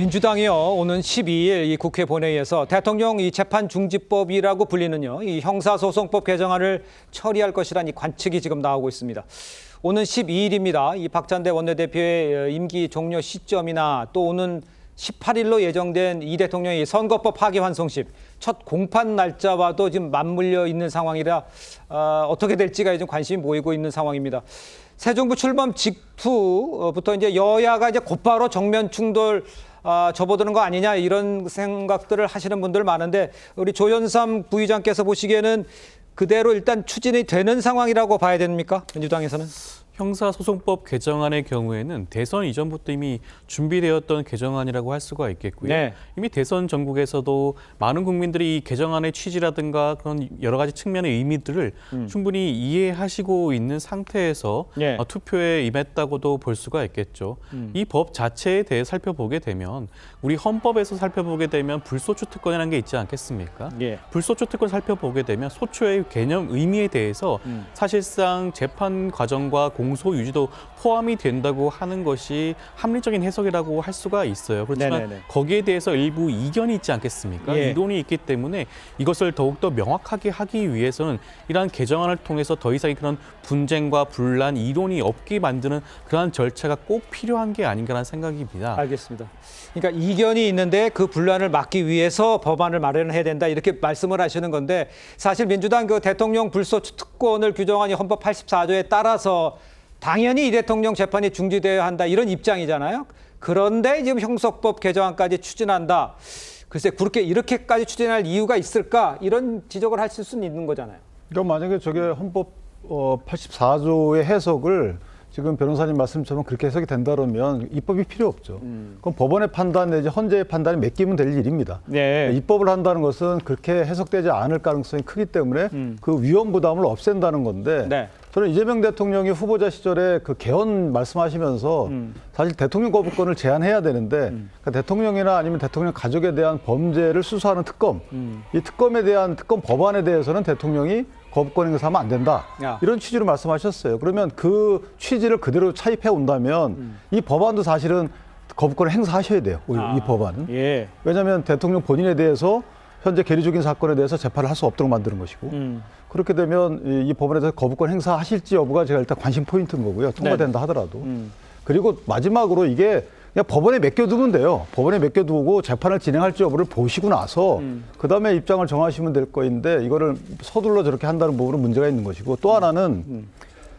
민주당이요 오는 12일 이 국회 본회의에서 대통령 이 재판 중지법이라고 불리는요 이 형사소송법 개정안을 처리할 것이라는 이 관측이 지금 나오고 있습니다. 오는 12일입니다. 이 박찬대 원내대표의 임기 종료 시점이나 또 오는 18일로 예정된 이 대통령의 선거법 파기 환송식 첫 공판 날짜와도 지금 맞물려 있는 상황이라 어, 어떻게 될지가 좀 관심이 모이고 있는 상황입니다. 새 정부 출범 직후부터 이제 여야가 이제 곧바로 정면 충돌 아, 접어드는 거 아니냐 이런 생각들을 하시는 분들 많은데 우리 조현삼 부의장께서 보시기에는 그대로 일단 추진이 되는 상황이라고 봐야 됩니까? 민주당에서는? 형사소송법 개정안의 경우에는 대선 이전부터 이미 준비되었던 개정안이라고 할 수가 있겠고요. 네. 이미 대선 전국에서도 많은 국민들이 이 개정안의 취지라든가 그런 여러 가지 측면의 의미들을 충분히 이해하시고 있는 상태에서 네. 어, 투표에 임했다고도 볼 수가 있겠죠. 이법 자체에 대해 살펴보게 되면 우리 헌법에서 살펴보게 되면 불소추 특권이라는 게 있지 않겠습니까? 예. 불소추 특권 살펴보게 되면 소추의 개념 의미에 대해서 음. 사실상 재판 과정과 공소 유지도 포함이 된다고 하는 것이 합리적인 해석이라고 할 수가 있어요. 그렇지만 네네네. 거기에 대해서 일부 이견이 있지 않겠습니까? 예. 이론이 있기 때문에 이것을 더욱더 명확하게 하기 위해서는 이러한 개정안을 통해서 더 이상 그런 분쟁과 분란, 이론이 없게 만드는 그러한 절차가 꼭 필요한 게 아닌가라는 생각입니다. 알겠습니다. 그러니까 이견이 있는데 그 분란을 막기 위해서 법안을 마련해야 된다 이렇게 말씀을 하시는 건데 사실 민주당 그 대통령 불소추 특권을 규정한 이 헌법 84조에 따라서 당연히 이 대통령 재판이 중지되어야 한다 이런 입장이잖아요. 그런데 지금 형사법 개정안까지 추진한다. 글쎄 그렇게 이렇게까지 추진할 이유가 있을까 이런 지적을 하실 수는 있는 거잖아요. 그러니까 만약에 저게 헌법 어, 84조의 해석을 지금 변호사님 말씀처럼 그렇게 해석이 된다면 입법이 필요 없죠. 그럼 법원의 판단 내지 헌재의 판단이 맡기면 될 일입니다. 네. 입법을 한다는 것은 그렇게 해석되지 않을 가능성이 크기 때문에 그 위험 부담을 없앤다는 건데 네. 저는 이재명 대통령이 후보자 시절에 그 개헌 말씀하시면서 사실 대통령 거부권을 제한해야 되는데 그러니까 대통령이나 아니면 대통령 가족에 대한 범죄를 수사하는 특검 이 특검에 대한 특검 법안에 대해서는 대통령이 거부권 행사하면 안 된다 야. 이런 취지로 말씀하셨어요. 그러면 그 취지를 그대로 차입해 온다면 이 법안도 사실은 거부권을 행사하셔야 돼요. 이- 이 법안은. 예. 왜냐하면 대통령 본인에 대해서 현재 계류 중인 사건에 대해서 재판을 할 수 없도록 만드는 것이고 음. 그렇게 되면 이, 이 법안에 대해서 거부권 행사하실지 여부가 제가 일단 관심 포인트인 거고요. 통과된다 하더라도. 음. 그리고 마지막으로 이게 그냥 법원에 맡겨두면 돼요. 법원에 맡겨두고 재판을 진행할지 여부를 보시고 나서 음. 그 다음에 입장을 정하시면 될 거인데 이거를 서둘러 저렇게 한다는 부분은 문제가 있는 것이고 또 하나는 음.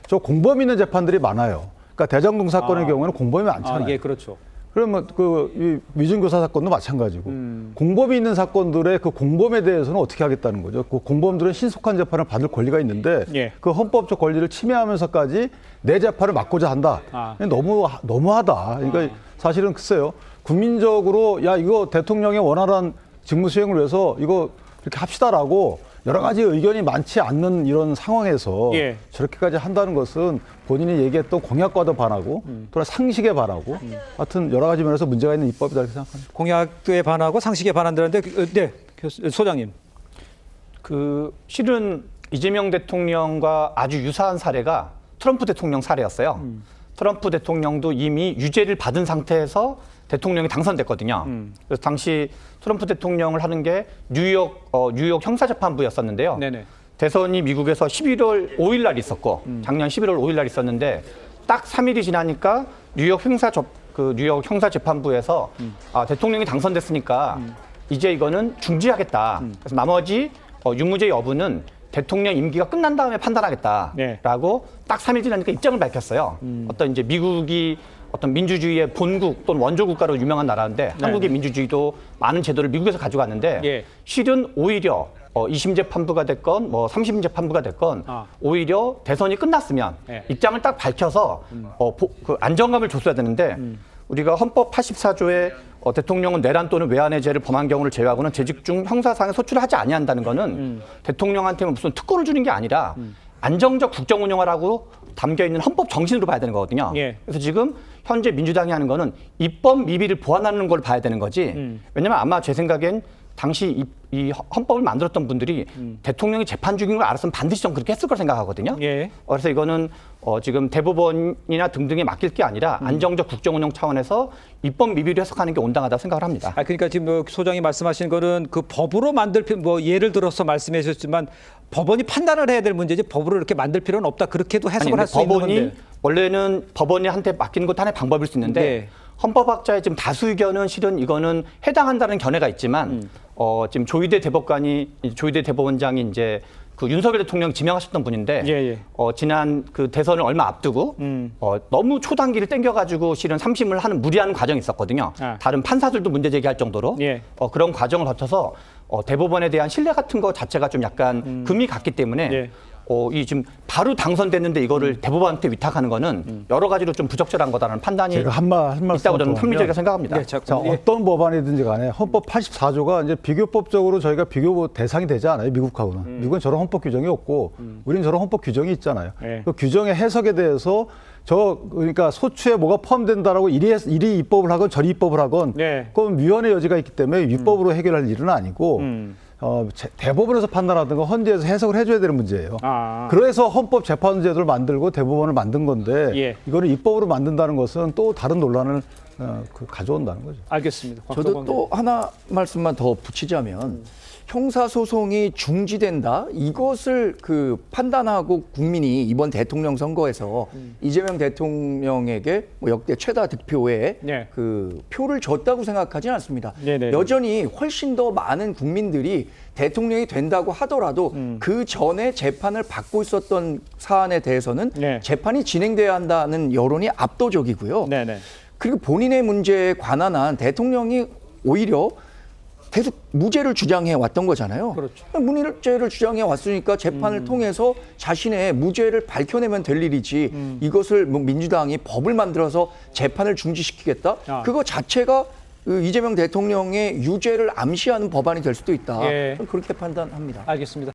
저 공범 있는 재판들이 많아요. 그러니까 대장동 사건의 아. 경우에는 공범이 많잖아요. 아, 예, 그렇죠. 그러면 그이 미증교사 사건도 마찬가지고 음. 공범이 있는 사건들의 그 공범에 대해서는 어떻게 하겠다는 거죠. 그 공범들은 신속한 재판을 받을 권리가 있는데 예. 그 헌법적 권리를 침해하면서까지 내 재판을 막고자 한다. 아. 너무 너무하다. 그러니까 사실은 글쎄요. 국민적으로 야 이거 대통령의 원활한 직무 수행을 위해서 이거 이렇게 합시다라고 여러 가지 의견이 많지 않는 이런 상황에서 예. 저렇게까지 한다는 것은 본인이 얘기했던 공약과도 반하고 음. 또한 상식에 반하고 하여튼 여러 가지 면에서 문제가 있는 입법이다 이렇게 생각합니다. 공약에 반하고 상식에 반한다는데 그, 어, 네, 소장님. 그 실은 이재명 대통령과 아주 유사한 사례가 트럼프 대통령 사례였어요. 트럼프 대통령도 이미 유죄를 받은 상태에서 대통령이 당선됐거든요. 그래서 당시 트럼프 대통령을 하는 게 뉴욕 어, 뉴욕 형사재판부였었는데요. 네네. 대선이 미국에서 11월 5일 날 있었고 작년 11월 5일 날 있었는데 딱 3일이 지나니까 뉴욕 형사 접, 그 뉴욕 형사 재판부에서 아, 대통령이 당선됐으니까 이제 이거는 중지하겠다. 그래서 나머지 어, 유무죄 여부는 대통령 임기가 끝난 다음에 판단하겠다라고 딱 3일 지나니까 입장을 밝혔어요. 어떤 이제 미국이 어떤 민주주의의 본국 또는 원조 국가로 유명한 나라인데 한국의 민주주의도 많은 제도를 미국에서 가져갔는데 예. 실은 오히려 어, 2심 재판부가 됐건 뭐 3심 재판부가 됐건 아. 오히려 대선이 끝났으면 예. 입장을 딱 밝혀서 어, 보- 그 안정감을 줬어야 되는데 우리가 헌법 84조에 어, 대통령은 내란 또는 외환의 죄를 범한 경우를 제외하고는 재직 중 형사상의 소출을 하지 아니한다는 거는 대통령한테 무슨 특권을 주는 게 아니라 안정적 국정 운영하라고 담겨 있는 헌법 정신으로 봐야 되는 거거든요. 예. 그래서 지금 현재 민주당이 하는 거는 입법 미비를 보완하는 걸 봐야 되는 거지. 왜냐면 아마 제 생각엔 당시 이, 이 헌법을 만들었던 분들이 대통령이 재판 중인 걸 알았으면 반드시 좀 그렇게 했을 걸 생각하거든요. 예. 어, 그래서 이거는 어, 지금 대법원이나 등등에 맡길 게 아니라 안정적 국정운영 차원에서 입법 미비로 해석하는 게 온당하다고 생각을 합니다. 아 그러니까 지금 뭐 소장이 말씀하신 거는 그 법으로 만들 필요 뭐 예를 들어서 말씀해 주셨지만 법원이 판단을 해야 될 문제지 법으로 이렇게 만들 필요는 없다. 그렇게도 해석을 할 수 있는 법원이 건데. 원래는 법원이 한테 맡기는 것도 하나의 방법일 수 있는데 네. 헌법학자의 지금 다수 의견은 실은 이거는 해당한다는 견해가 있지만 음. 어, 지금 조희대 대법관이 조희대 대법원장이 이제 그 윤석열 대통령 지명하셨던 분인데 예, 예. 어, 지난 그 대선을 얼마 앞두고 음. 어, 너무 초단기를 땡겨가지고 실은 삼심을 하는 무리한 과정이 있었거든요. 아. 다른 판사들도 문제 제기할 정도로 예. 어, 그런 과정을 거쳐서 어, 대법원에 대한 신뢰 같은 거 자체가 좀 약간 금이 갔기 때문에 음. 예. 어, 이 지금 바로 당선됐는데 이거를 대법원한테 위탁하는 거는 여러 가지로 좀 부적절한 거다라는 판단이 제가 한말 한 말씀 있다고 저는 더 합리적이라 하면 생각합니다. 예, 자, 자, 예. 어떤 법안이든지 간에 헌법 84조가 이제 비교법적으로 저희가 비교 대상이 되지 않아요. 미국하고는. 음. 미국은 저런 헌법 규정이 없고 우리는 저런 헌법 규정이 있잖아요. 예. 그 규정의 해석에 대해서 저 그러니까 소추에 뭐가 포함된다라고 이리 이리 입법을 하건 저리 입법을 하건 네. 그건 위헌의 여지가 있기 때문에 위법으로 해결할 일은 아니고 음. 어, 제- 대법원에서 판단하든가 헌재에서 해석을 해줘야 되는 문제예요. 아. 그래서 헌법 재판제도를 만들고 대법원을 만든 건데 예. 이거는 입법으로 만든다는 것은 또 다른 논란을 어, 그 가져온다는 거죠. 알겠습니다. 저도 또 하나 말씀만 더 붙이자면 형사 소송이 중지된다 이것을 그 판단하고 국민이 이번 대통령 선거에서 이재명 대통령에게 뭐 역대 최다 득표에 네. 그 표를 줬다고 생각하지는 않습니다. 네네. 여전히 훨씬 더 많은 국민들이 대통령이 된다고 하더라도 그 전에 재판을 받고 있었던 사안에 대해서는 네. 재판이 진행돼야 한다는 여론이 압도적이고요. 네네. 그리고 본인의 문제에 관한 한 대통령이 오히려 계속 무죄를 주장해 왔던 거잖아요. 그렇죠. 무죄를 주장해 왔으니까 재판을 통해서 자신의 무죄를 밝혀내면 될 일이지 이것을 뭐 민주당이 법을 만들어서 재판을 중지시키겠다. 아. 그거 자체가 그 이재명 대통령의 유죄를 암시하는 법안이 될 수도 있다. 예. 그렇게 판단합니다. 알겠습니다.